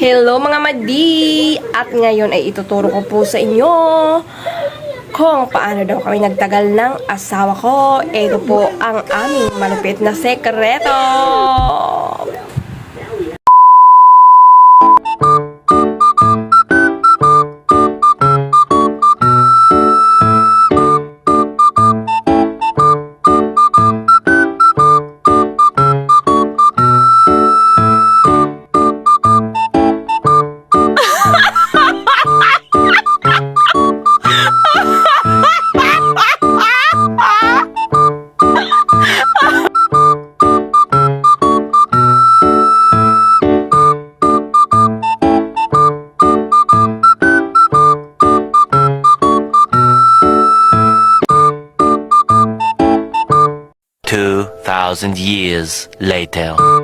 Hello mga madi! At ngayon ay ituturo ko po sa inyo kung paano daw kami nagtagal ng asawa ko. Ito po ang aming malupit na sekreto. 2,000 years later.